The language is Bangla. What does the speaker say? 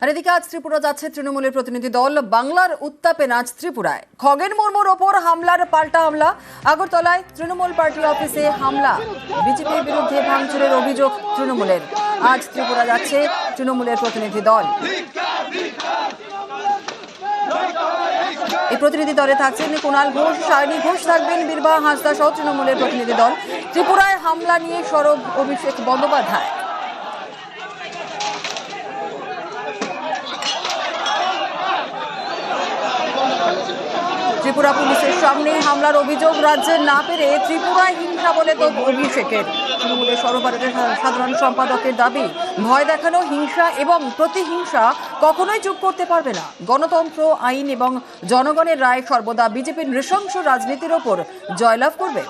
আর এদিকে আজ ত্রিপুরা যাচ্ছে তৃণমূলের প্রতিনিধি দল। বাংলার উত্তাপে নাচ ত্রিপুরায়। খগেন মুর্মুর ওপর হামলার পাল্টা হামলা। আগরতলায় তৃণমূল পার্টি অফিসে হামলা। বিজেপির বিরুদ্ধে ভাঙচুরের অভিযোগ তৃণমূলের। আজ ত্রিপুরা যাচ্ছে তৃণমূলের প্রতিনিধি দল। এই প্রতিনিধি দলে থাকছেন কুণাল ঘোষ, সায়নী ঘোষ থাকবেন বীরবা হাঁসদা সহ তৃণমূলের প্রতিনিধি দল। ত্রিপুরায় হামলা নিয়ে সরব অভিষেক বন্দ্যোপাধ্যায়। ত্রিপুরা পুলিশের সামনে হামলার অভিযোগ রাজ্যে না পেরে ত্রিপুরায় হিংসা বলে তো অভিষেকের। তৃণমূলের সর্বভারতের সাধারণ সম্পাদকের দাবি, ভয় দেখানো হিংসা এবং প্রতিহিংসা কখনোই চুপ করতে পারবে না। গণতন্ত্র, আইন এবং জনগণের রায় সর্বদা বিজেপির নৃশংস রাজনীতির ওপর জয়লাভ করবে।